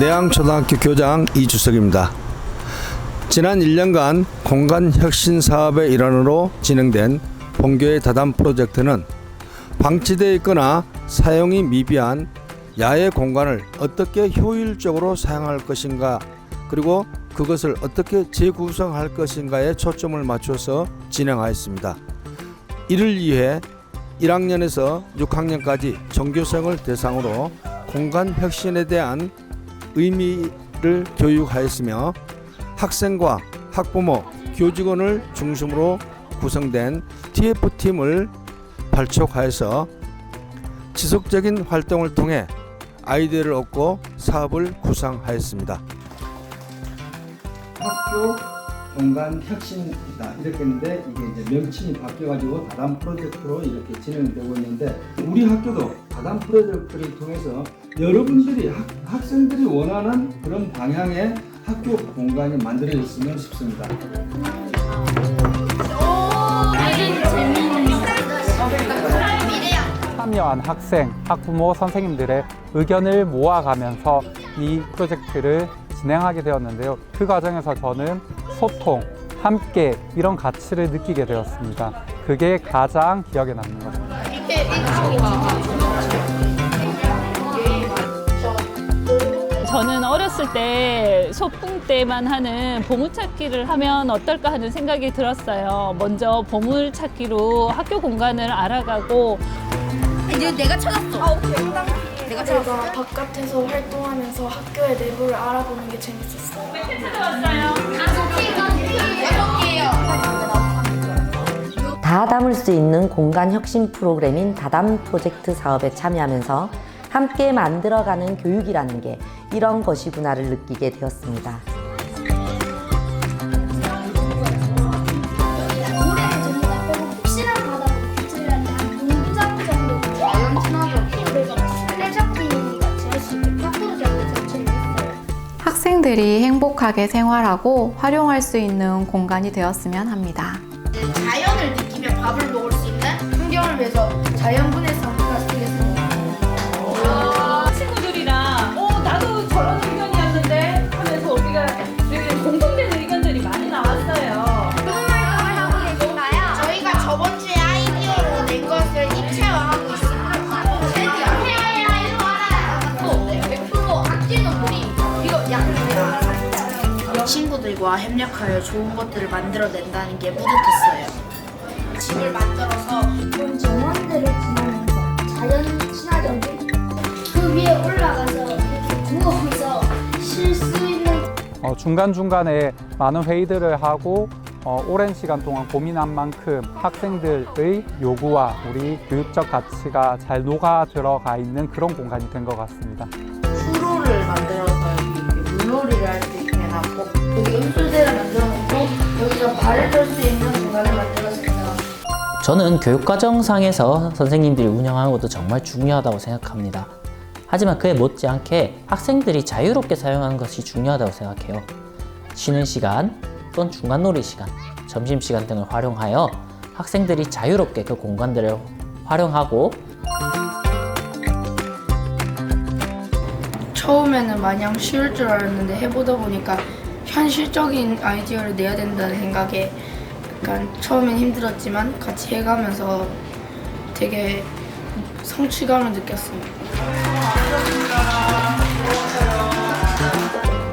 내양초등학교 교장 이주석입니다. 지난 1년간 공간 혁신 사업의 일환으로 진행된 본교의 다담 프로젝트는 방치되어 있거나 사용이 미비한 야외 공간을 어떻게 효율적으로 사용할 것인가 그리고 그것을 어떻게 재구성할 것인가에 초점을 맞춰서 진행하였습니다. 이를 위해 1학년에서 6학년까지 전교생을 대상으로 공간 혁신에 대한 의미를 교육하였으며 학생과 학부모, 교직원을 중심으로 구성된 TF팀을 발족하여서 지속적인 활동을 통해 아이디어를 얻고 사업을 구상하였습니다. 학교 공간 혁신이다 이렇게 했는데 이게 이제 명칭이 바뀌어가지고 다담 프로젝트로 이렇게 진행되고 있는데 우리 학교도 다담 프로젝트를 통해서 여러분들이 학, 학생들이 원하는 그런 방향의 학교 공간이 만들어졌으면 싶습니다. 참여한 학생, 학부모, 선생님들의 의견을 모아가면서 이 프로젝트를 진행하게 되었는데요. 그 과정에서 저는 소통, 함께 이런 가치를 느끼게 되었습니다. 그게 가장 기억에 남는 것 같아요. 어렸을 때 소풍 때만 하는 보물찾기를 하면 어떨까 하는 생각이 들었어요. 먼저 보물찾기로 학교 공간을 알아가고 이제 내가 찾았어. 아, 오케이. 내가 찾았어. 제가 바깥에서 활동하면서 학교의 내부를 알아보는 게 재밌었어요. 다 담을 수 있는 공간 혁신 프로그램인 다담 프로젝트 사업에 참여하면서 함께 만들어가는 교육이라는 게 이런 것이구나를 느끼게 되었습니다. 학생들이 행복하게 생활하고 활용할 수 있는 공간이 되었으면 합니다. 자연을 느끼며 밥을 먹을 수 있는 환경을 위해서 자연분해 친구들과 협력하여 좋은 것들을 만들어낸다는 게 뿌듯했어요. 집을 만들어서 그런 정원들을 지나면서 자연 친화적인 그 위에 올라가서 이렇게 누워서 쉴 수 있는 어, 중간중간에 많은 회의들을 하고 어, 오랜 시간 동안 고민한 만큼 학생들의 요구와 우리 교육적 가치가 잘 녹아 들어가 있는 그런 공간이 된 것 같습니다. 수로를 만들어서 이렇게 물놀이를 할 수 있게 해놨고 여기 음수대를 만들어 놓고 여기서 발을 펼 수 있는 공간을 만들었습니다. 저는 교육과정상에서 선생님들이 운영하는 것도 정말 중요하다고 생각합니다. 하지만 그에 못지않게 학생들이 자유롭게 사용하는 것이 중요하다고 생각해요. 쉬는 시간 또는 중간놀이 시간, 점심시간 등을 활용하여 학생들이 자유롭게 그 공간들을 활용하고 처음에는 마냥 쉬울 줄 알았는데 해보다 보니까 현실적인 아이디어를 내야 된다는 생각에 약간 처음엔 힘들었지만 같이 해가면서 되게 성취감을 느꼈습니다.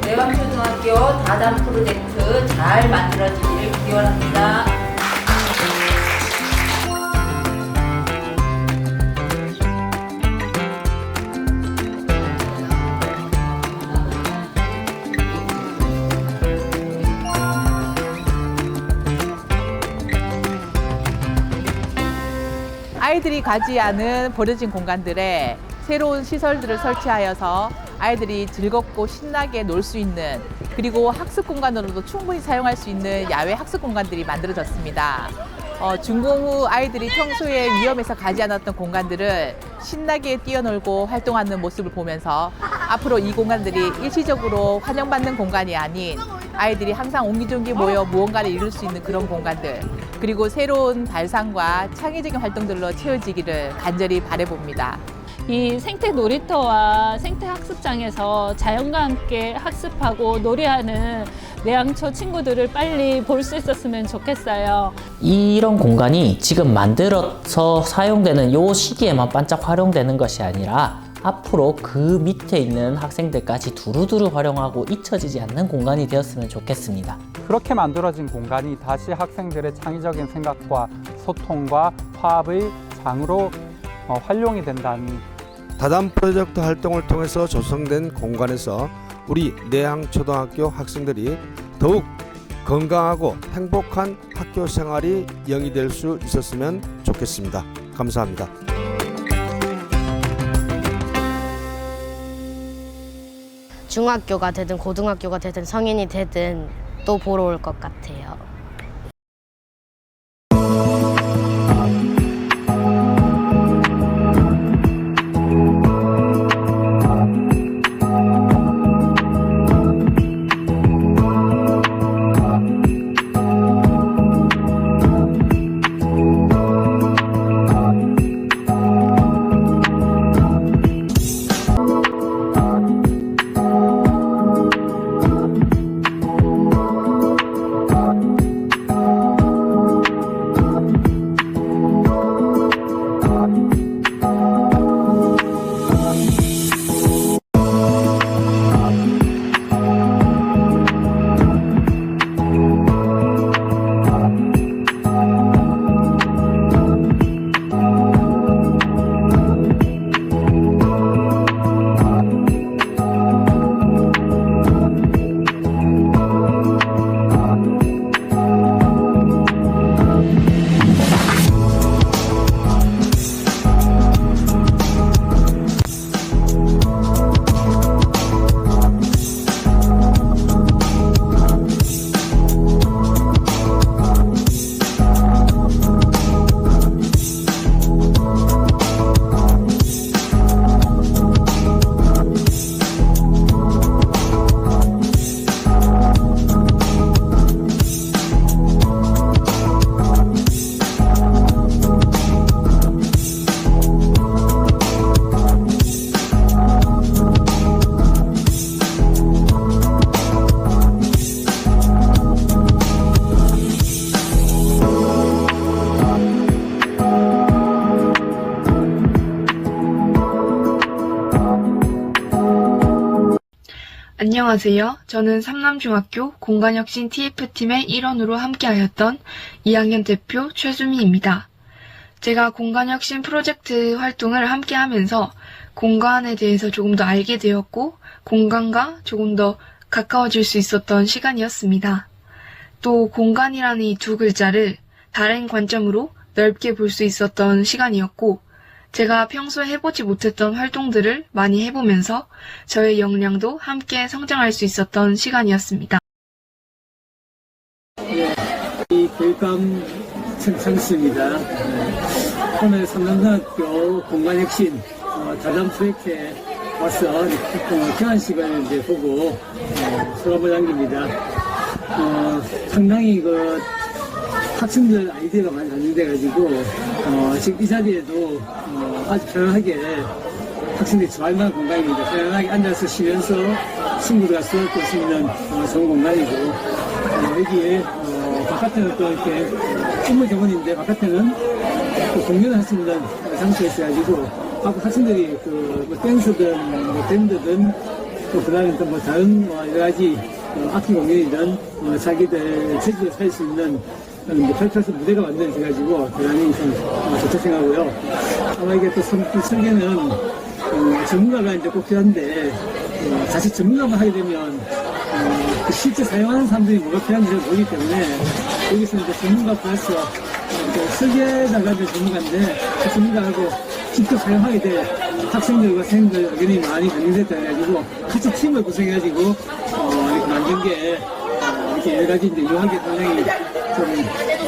내왕초등학교 다담 프로젝트 잘 만들어지기를 기원합니다. 아이들이 가지 않은 버려진 공간들에 새로운 시설들을 설치하여서 아이들이 즐겁고 신나게 놀 수 있는 그리고 학습 공간으로도 충분히 사용할 수 있는 야외 학습 공간들이 만들어졌습니다. 어, 준공 후 아이들이 평소에 위험해서 가지 않았던 공간들을 신나게 뛰어놀고 활동하는 모습을 보면서 앞으로 이 공간들이 일시적으로 환영받는 공간이 아닌 아이들이 항상 옹기종기 모여 무언가를 이룰 수 있는 그런 공간들 그리고 새로운 발상과 창의적인 활동들로 채워지기를 간절히 바라봅니다. 이 생태 놀이터와 생태 학습장에서 자연과 함께 학습하고 놀이하는 내양초 친구들을 빨리 볼 수 있었으면 좋겠어요. 이런 공간이 지금 만들어서 사용되는 요 시기에만 반짝 활용되는 것이 아니라 앞으로 그 밑에 있는 학생들까지 두루두루 활용하고 잊혀지지 않는 공간이 되었으면 좋겠습니다. 그렇게 만들어진 공간이 다시 학생들의 창의적인 생각과 소통과 화합의 장으로 어, 활용이 된다니 다담 프로젝트 활동을 통해서 조성된 공간에서 우리 내양초등학교 학생들이 더욱 건강하고 행복한 학교 생활이 영위될 수 있었으면 좋겠습니다. 감사합니다. 중학교가 되든 고등학교가 되든 성인이 되든 또 보러 올 것 같아요. 안녕하세요. 저는 삼남중학교 공간혁신 TF팀의 일원으로 함께하였던 2학년 대표 최수미입니다. 제가 공간혁신 프로젝트 활동을 함께하면서 공간에 대해서 조금 더 알게 되었고 공간과 조금 더 가까워질 수 있었던 시간이었습니다. 또 공간이라는 이 두 글자를 다른 관점으로 넓게 볼 수 있었던 시간이었고 제가 평소에 해보지 못했던 활동들을 많이 해보면서 저의 역량도 함께 성장할 수 있었던 시간이었습니다. 이 교육감陈창수입니다. 오늘 삼남중학교 공간혁신 어, 다담 프로젝트에 와서 어, 교환식을 이제 보고 어, 남깁니다. 어, 상당히 그 학생들 아이디어가 많이 반영돼가지고 어, 지금 이 자리에도 어, 아주 편안하게 학생들이 좋아할 만한 공간입니다. 편안하게 앉아서 쉬면서 친구들과 수업할 수 있는 어, 좋은 공간이고 어, 여기에 어, 바깥에는 또 이렇게 업무 정원인데 바깥에는 또 공연을 할 수 있는 장소가 있어가지고 학- 학생들이 그뭐 댄스든 뭐 밴드든 또 그다음에 또뭐 다른 뭐 여러 가지 어, 악기 공연이든 어, 자기들 제주도 살수 있는 이제 펼쳐서 무대가 만들어져가지고 대단히 좀 어, 좋다 생각하고요. 아마 이게 또 설계는 어, 전문가가 이제 꼭 필요한데 어, 사실 전문가만 하게 되면 어, 그 실제 사용하는 사람들이 뭐가 필요한지 잘 모르기 때문에 여기서 이제 전문가 플러스 어, 또 설계자가 이제 전문가인데 그 전문가하고 직접 사용하게 될 학생들과 선생님들 의견이 많이 반영됐다 해가지고 같이 팀을 구성해가지고 어, 이렇게 만든 게 여러 가지 이제 유학에 굉장히 좀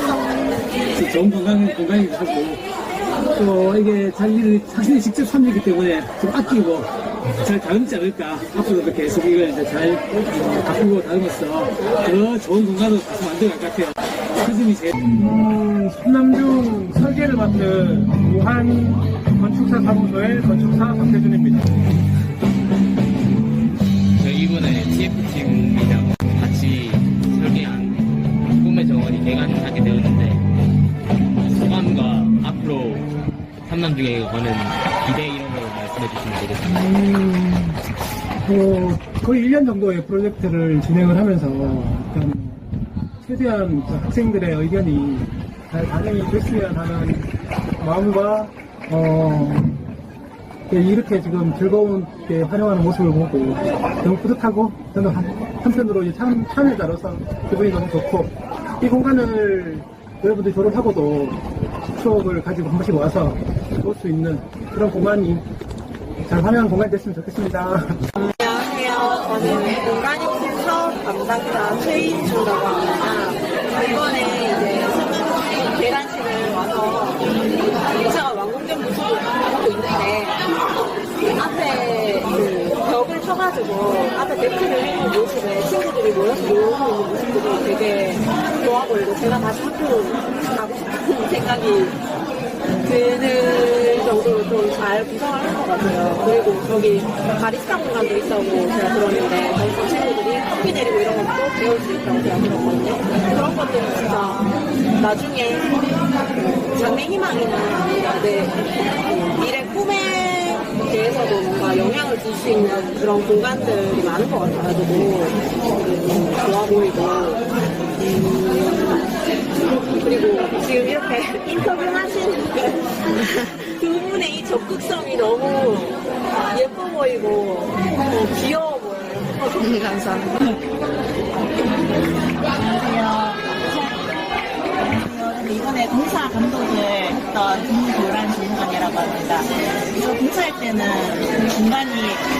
어, 좋은 공간, 공간이기도 하고 또 이게 자기들이 자신이 직접 참여했기 때문에 좀 아끼고 잘 다듬지 않을까 앞으로도 계속 이걸 이제 잘 어, 바꾸고 다듬어서 더 좋은 공간으로 다시 만들어갈 것 같아요. 스님이 제일 음, 손남중 설계를 맡은 무한 건축사 사무소의 건축사 박태준입니다. 저희 이번에 TF팀이랑 개관하게 되었는데 소감과 앞으로 삼남중에 거는 기대 이런 거 말씀해 주시면 되겠습니다. 뭐 거의 1년 정도의 프로젝트를 진행을 하면서 일단 최대한 그 학생들의 의견이 잘 반영이 됐으면 하는 마음과 어, 예, 이렇게 지금 즐거운게 활용하는 모습을 보고 너무 뿌듯하고 저는 한- 한편으로 참, 참여자로서 기분이 너무 좋고 이 공간을 여러분들이 졸업하고도 추억을 가지고 한 번씩 와서 볼 수 있는 그런 공간이 잘 활용한 공간이 됐으면 좋겠습니다. 안녕하세요. 저는 공간혁신 사업 담당자 최인주라고 합니다. 이번에 이제 수능 계란식을 와서 공사가 완공된 모습을 보고 있는데 앞에 그 벽을 쳐가지고 앞에 데크를 해놓은 모습에 친구들이 모여서 놀고 있는 모습들이 되게 좋아 보이고 제가 다시 학교 가고 싶은 생각이 드는 정도로 좀 잘 구성을 한 것 같아요. 그리고 저기 바리스타 공간도 있다고 제가 들었는데 거기서 친구들이 커피 내리고 이런 것도 배울 수 있다고 제가 들었거든요. 그런 것들은 진짜 나중에 장래 희망이나 내 미래 영향을 줄 수 있는 그런 공간들이 많은 것 같아가지고 음, 좋아 보이고 음, 그리고 지금 이렇게 인터뷰 하신 두 분의 이 적극성이 너무 예뻐 보이고 어, 귀여워 보여요. 네, 감사합니다. 저는 이번에 공사 감독을 했던 김도란 주무관이라고 합니다. 그래서 공사할 때는 그 공간이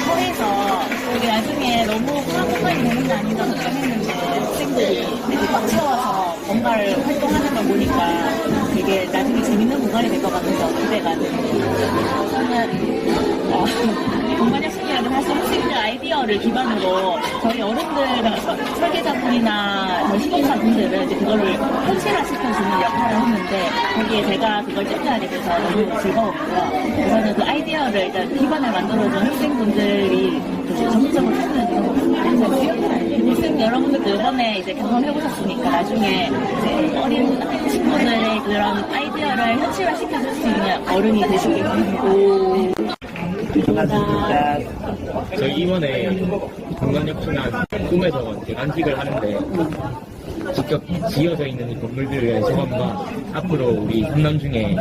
커해서 이게 나중에 너무 큰 공간이 되는 게 아닌가 걱정했는데 학생들이 이렇게 꽉 채워서 뭔가를 활동하는 걸 보니까 되게 나중에 재밌는 공간이 될 것 같아서 기대가 됩니다. 저는 어, 공간 혁신이라는 사실 학생들 아이디어를 기반으로 저희 어른들 서- 설계자분이나 시공사분들은 이제 그거를 현실화시켜주는 역할을 했는데 거기에 제가 그걸 쫓아하게 돼서 너무 즐거웠고요. 우선은 그 아이디어를 일단 기반을 만들어준 학생분들이 적극적으로 참여해주고 무슨 여러분들도 이번에 이제 경험해보셨으니까 나중에 이제 어린 친구들의 그런 아이디어를 현실화 시켜줄 수 있는 어른이 되시길 바라고 반갑습니다. 저희 이번에 공간혁신한 꿈의 정원 개관식을 하는데 직접 지어져 있는 이 건물들에 대한 소감과 앞으로 우리 삼남중에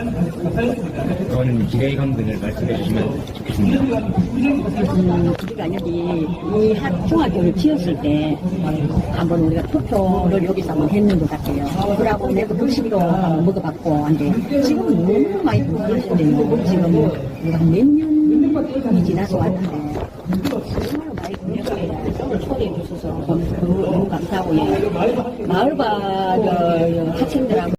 그런 기대감 등을 말씀해 주시면 좋겠습니다. 음, 우리가 여기 이 학- 중학교를 지었을 때 한번 우리가 투표를 여기서 한번 했는 것 같아요. 그러고 내가 급식도 한번 먹어봤고 한데 지금 너무 많이 불편하신데요. 지금 우리가 몇 년이 지나서 왔는데 정말 많이 이렇게 초대해 주셔서 너무, 너무 감사하고 예. 마을과 저, 학생들하고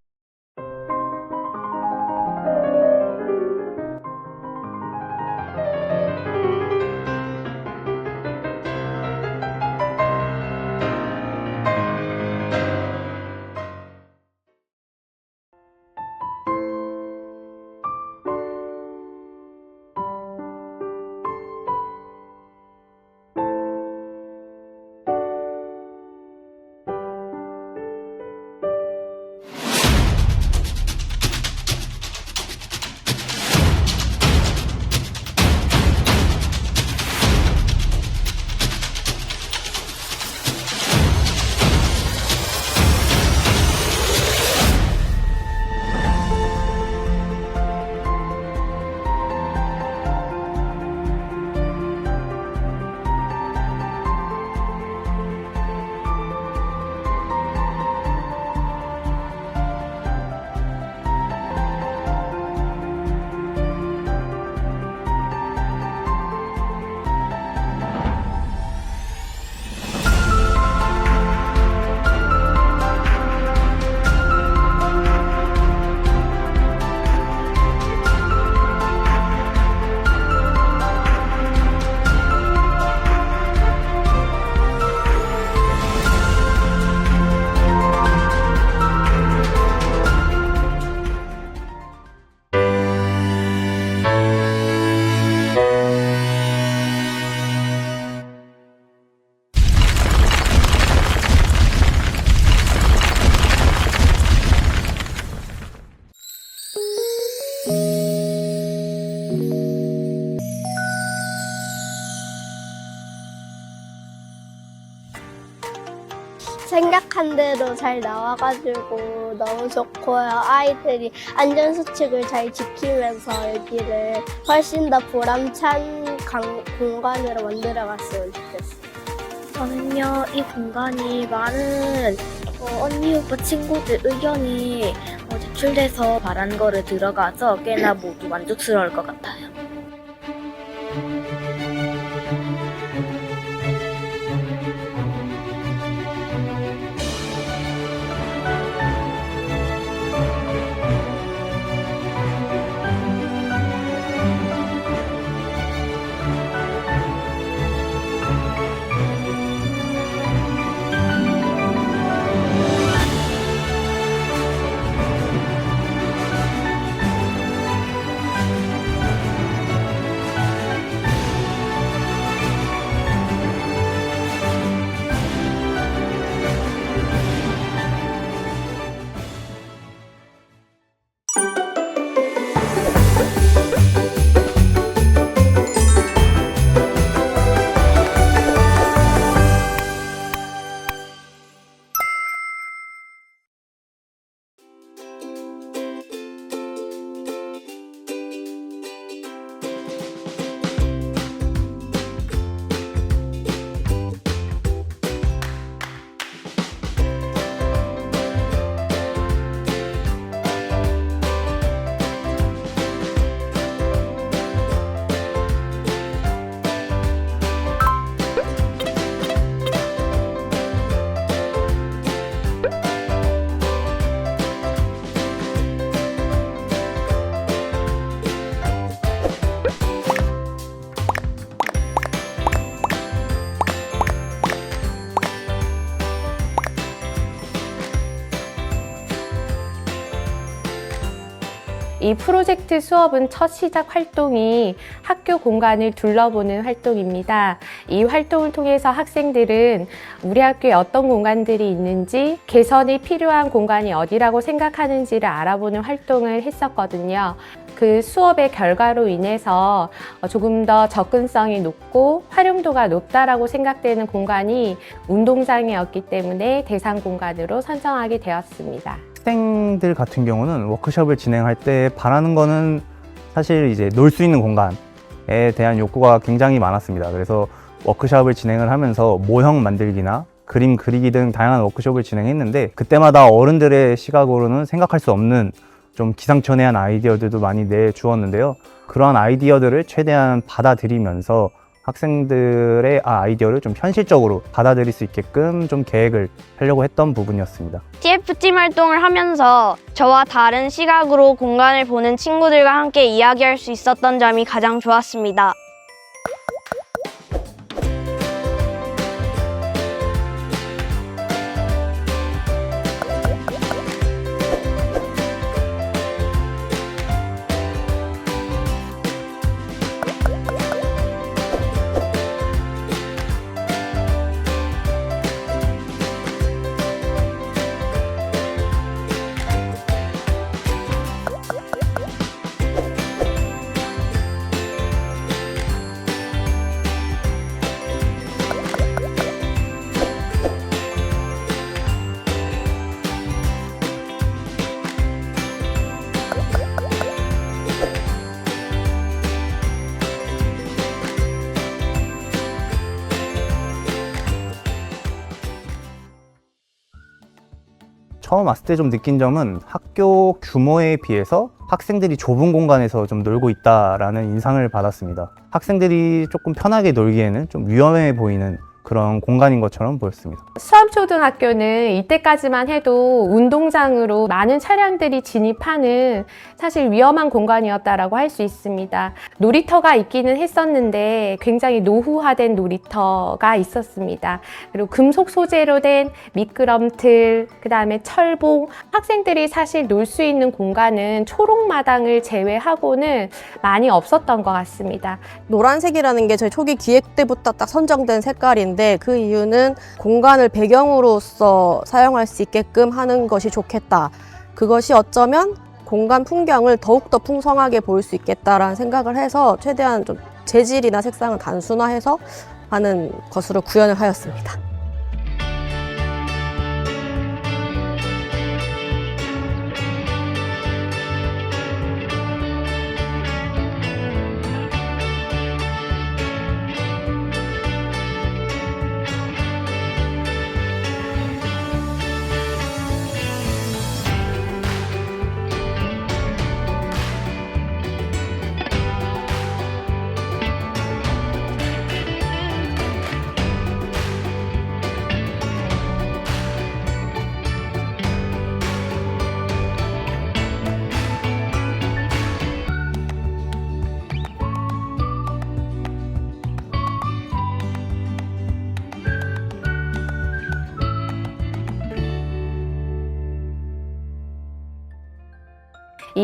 잘 나와가지고 너무 좋고요. 아이들이 안전수칙을 잘 지키면서 여기를 훨씬 더 보람찬 강- 공간으로 만들어갔으면 좋겠어요. 저는요, 이 공간이 많은 어, 언니, 오빠, 친구들 의견이 어, 제출돼서 바란 거를 들어가서 꽤나 모두 만족스러울 것 같아요. 이 프로젝트 수업은 첫 시작 활동이 학교 공간을 둘러보는 활동입니다. 이 활동을 통해서 학생들은 우리 학교에 어떤 공간들이 있는지, 개선이 필요한 공간이 어디라고 생각하는지를 알아보는 활동을 했었거든요. 그 수업의 결과로 인해서 조금 더 접근성이 높고 활용도가 높다라고 생각되는 공간이 운동장이었기 때문에 대상 공간으로 선정하게 되었습니다. 학생들 같은 경우는 워크숍을 진행할 때 바라는 거는 사실 이제 놀 수 있는 공간에 대한 욕구가 굉장히 많았습니다. 그래서 워크숍을 진행을 하면서 모형 만들기나 그림 그리기 등 다양한 워크숍을 진행했는데 그때마다 어른들의 시각으로는 생각할 수 없는 좀 기상천외한 아이디어들도 많이 내주었는데요. 그러한 아이디어들을 최대한 받아들이면서 학생들의 아, 아이디어를 좀 현실적으로 받아들일 수 있게끔 좀 계획을 하려고 했던 부분이었습니다. TF팀 활동을 하면서 저와 다른 시각으로 공간을 보는 친구들과 함께 이야기할 수 있었던 점이 가장 좋았습니다. 처음 왔을 때 좀 느낀 점은 학교 규모에 비해서 학생들이 좁은 공간에서 좀 놀고 있다라는 인상을 받았습니다. 학생들이 조금 편하게 놀기에는 좀 위험해 보이는 그런 공간인 것처럼 보였습니다. 수암초등학교는 이때까지만 해도 운동장으로 많은 차량들이 진입하는 사실 위험한 공간이었다라고 할 수 있습니다. 놀이터가 있기는 했었는데 굉장히 노후화된 놀이터가 있었습니다. 그리고 금속 소재로 된 미끄럼틀, 그 다음에 철봉, 학생들이 사실 놀 수 있는 공간은 초록마당을 제외하고는 많이 없었던 것 같습니다. 노란색이라는 게 저희 초기 기획 때부터 딱 선정된 색깔인데 그 이유는 공간을 배경으로서 사용할 수 있게끔 하는 것이 좋겠다. 그것이 어쩌면 공간 풍경을 더욱더 풍성하게 보일 수 있겠다라는 생각을 해서 최대한 좀 재질이나 색상을 단순화해서 하는 것으로 구현을 하였습니다.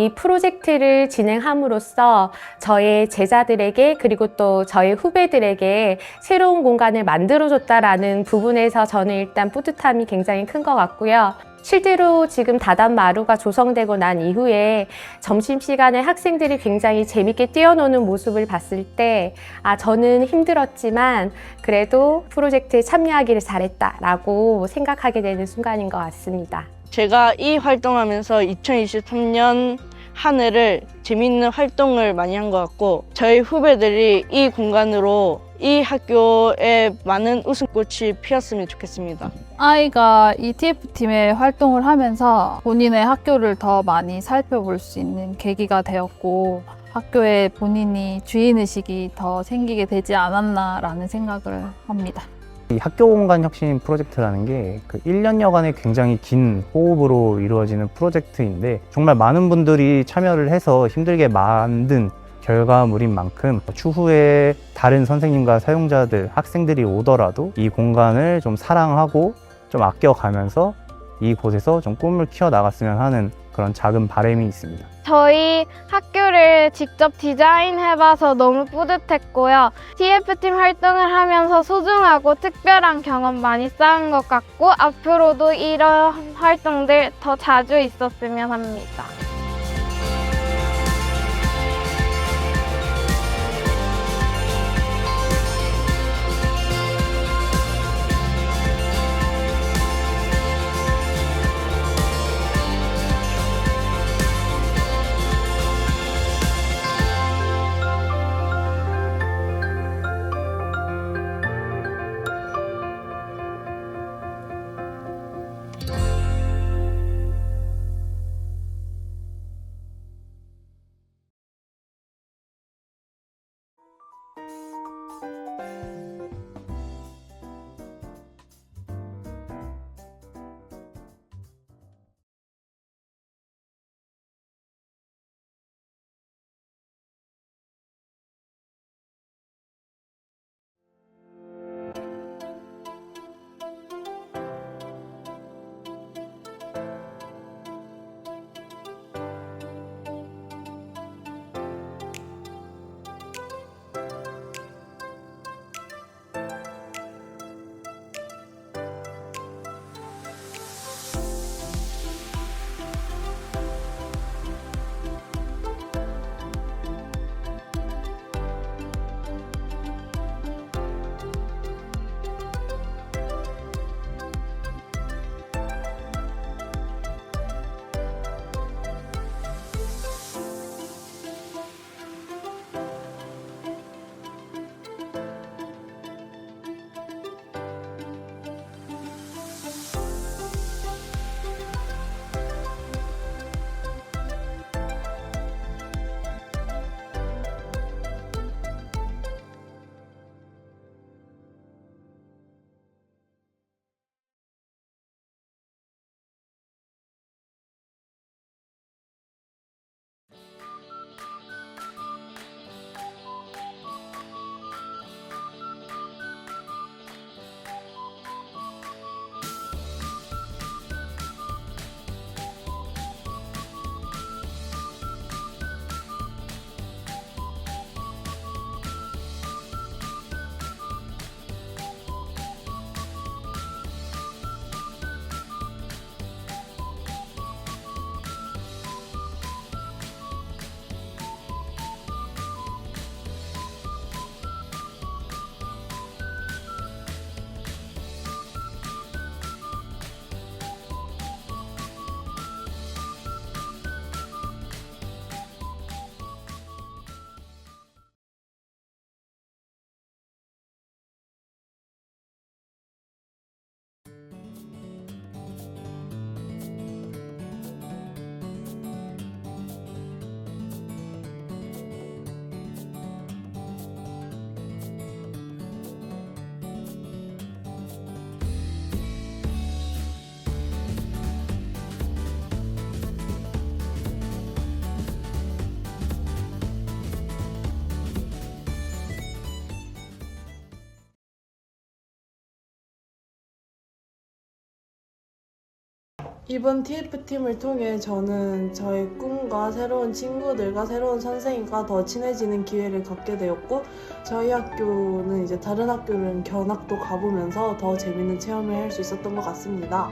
이 프로젝트를 진행함으로써 저의 제자들에게 그리고 또 저의 후배들에게 새로운 공간을 만들어줬다라는 부분에서 저는 일단 뿌듯함이 굉장히 큰 것 같고요. 실제로 지금 다단 마루가 조성되고 난 이후에 점심시간에 학생들이 굉장히 재밌게 뛰어노는 모습을 봤을 때, 아, 저는 힘들었지만 그래도 프로젝트에 참여하기를 잘했다라고 생각하게 되는 순간인 것 같습니다. 제가 이 활동하면서 2023년 한 해를 재밌는 활동을 많이 한 것 같고 저희 후배들이 이 공간으로 이 학교에 많은 웃음꽃이 피었으면 좋겠습니다. 아이가 이 TF팀에 활동을 하면서 본인의 학교를 더 많이 살펴볼 수 있는 계기가 되었고 학교에 본인이 주인의식이 더 생기게 되지 않았나라는 생각을 합니다. 이 학교 공간 혁신 프로젝트라는 게 그 1년여간의 굉장히 긴 호흡으로 이루어지는 프로젝트인데 정말 많은 분들이 참여를 해서 힘들게 만든 결과물인 만큼 추후에 다른 선생님과 사용자들, 학생들이 오더라도 이 공간을 좀 사랑하고 좀 아껴가면서 이곳에서 좀 꿈을 키워나갔으면 하는 그런 작은 바람이 있습니다. 저희 학교를 직접 디자인해봐서 너무 뿌듯했고요. TF팀 활동을 하면서 소중하고 특별한 경험 많이 쌓은 것 같고 앞으로도 이런 활동들 더 자주 있었으면 합니다. 이번 TF팀을 통해 저는 저의 꿈과 새로운 친구들과 새로운 선생님과 더 친해지는 기회를 갖게 되었고 저희 학교는 이제 다른 학교는 견학도 가보면서 더 재밌는 체험을 할 수 있었던 것 같습니다.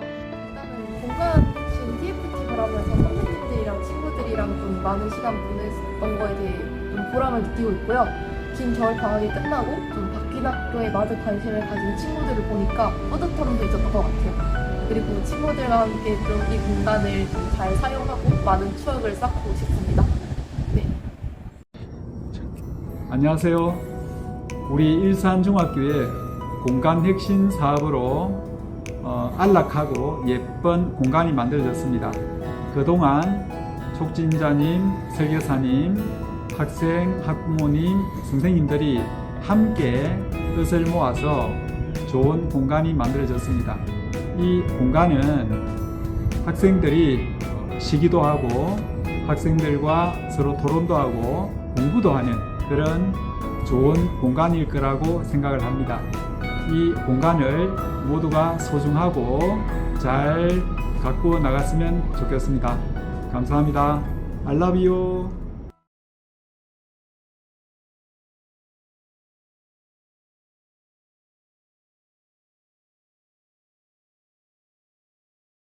공간신 TF팀을 하면서 선생님들이랑 친구들이랑 좀 많은 시간 보냈던 거에 대해 좀 보람을 느끼고 있고요. 긴 겨울 방학이 끝나고 좀 바뀐 학교에 많은 관심을 가진 친구들을 보니까 뿌듯함도 있었던 것 같아요. 그리고 친구들과 함께 좀 이 공간을 좀 잘 사용하고 많은 추억을 쌓고 싶습니다. 네. 안녕하세요. 우리 일산중학교의 공간 혁신 사업으로 어, 안락하고 예쁜 공간이 만들어졌습니다. 그동안 촉진자님, 설계사님, 학생, 학부모님, 선생님들이 함께 뜻을 모아서 좋은 공간이 만들어졌습니다. 이 공간은 학생들이 쉬기도 하고 학생들과 서로 토론도 하고 공부도 하는 그런 좋은 공간일 거라고 생각을 합니다. 이 공간을 모두가 소중하고 잘 갖고 나갔으면 좋겠습니다. 감사합니다. You.